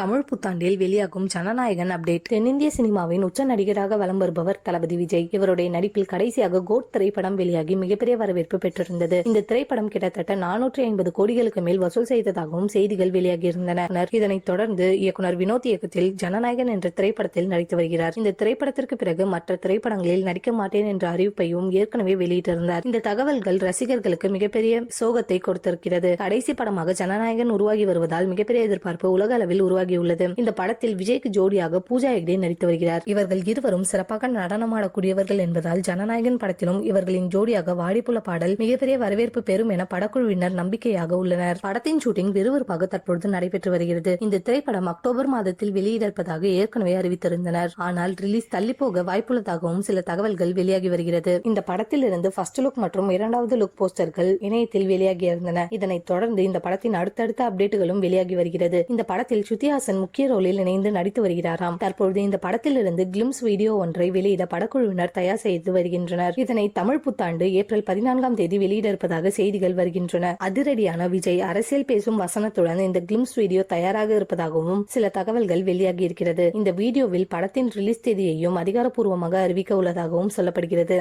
தமிழ் புத்தாண்டில் வெளியாகும் ஜனநாயகன் அப்டேட். தென்னிந்திய சினிமாவின் உச்ச நடிகராக வலம் வருபவர் தளபதி விஜய். இவருடைய நடிப்பில் கடைசியாக கோட் திரைப்படம் வெளியாகி மிகப்பெரிய வரவேற்பு பெற்றிருந்தது. இந்த திரைப்படம் கிட்டத்தட்ட நானூற்றி ஐம்பது கோடிகளுக்கு மேல் வசூல் செய்ததாகவும் செய்திகள் வெளியாகியிருந்தன. இதனைத் தொடர்ந்து இயக்குனர் வினோத் இயக்கத்தில் ஜனநாயகன் என்ற திரைப்படத்தில் நடித்து வருகிறார். இந்த திரைப்படத்திற்கு பிறகு மற்ற திரைப்படங்களில் நடிக்க மாட்டேன் என்ற அறிவிப்பையும் ஏற்கனவே வெளியிட்டிருந்தார். இந்த தகவல்கள் ரசிகர்களுக்கு மிகப்பெரிய சோகத்தை கொடுத்திருக்கிறது. கடைசி படமாக ஜனநாயகன் உருவாகி வருவதால் மிகப்பெரிய எதிர்பார்ப்பு உலக அளவில் உருவாகியுள்ளது இந்த படத்தில் விஜய்க்கு ஜோடியாக பூஜா ஹெக்டே நடித்து வருகிறார். இவர்கள் இருவரும் சிறப்பாக நடனமாடக்கூடியவர்கள் என்பதால் ஜனநாயகன் படத்திலும் இவர்களின் ஜோடியாக வாடிப்புள்ள பாடல் மிகப்பெரிய வரவேற்பு பெறும் என படக்குழுவினர் நம்பிக்கையாக உள்ளனர். படத்தின் ஷூட்டிங் விறுவிறுப்பாக தற்பொழுது நடைபெற்று வருகிறது. இந்த திரைப்படம் அக்டோபர் மாதத்தில் வெளியிடப்பதாக ஏற்கனவே அறிவித்திருந்தனர். ஆனால் ரிலீஸ் தள்ளி போக வாய்ப்புள்ளதாகவும் சில தகவல்கள் வெளியாகி வருகிறது. இந்த படத்தில் இருந்து ஃபர்ஸ்ட் லுக் மற்றும் இரண்டாவது லுக் போஸ்டர்கள் இணையத்தில் வெளியாகி இருந்தன. இதனைத் தொடர்ந்து இந்த படத்தின் அடுத்தடுத்த அப்டேட்டுகளும் வெளியாகி வருகிறது. இந்த படத்தில் ஸ்ருதிஹாசன் கமல்ஹாசன் முக்கிய ரோலில் இணைந்து நடித்து வருகிறாராம். தற்பொழுது இந்த படத்திலிருந்து கிளிம்ஸ் வீடியோ ஒன்றை வெளியிட படக்குழுவினர் தயார் செய்து வருகின்றனர். இதனை தமிழ் புத்தாண்டு ஏப்ரல் பதினான்காம் தேதி வெளியிட இருப்பதாக செய்திகள் வருகின்றன. அதிரடியான விஜய் அரசியல் பேசும் வசனத்துடன் இந்த கிளிம்ஸ் வீடியோ தயாராக இருப்பதாகவும் சில தகவல்கள் வெளியாகி இருக்கிறது. இந்த வீடியோவில் படத்தின் ரிலீஸ் தேதியையும் அதிகாரப்பூர்வமாக அறிவிக்க உள்ளதாகவும் சொல்லப்படுகிறது.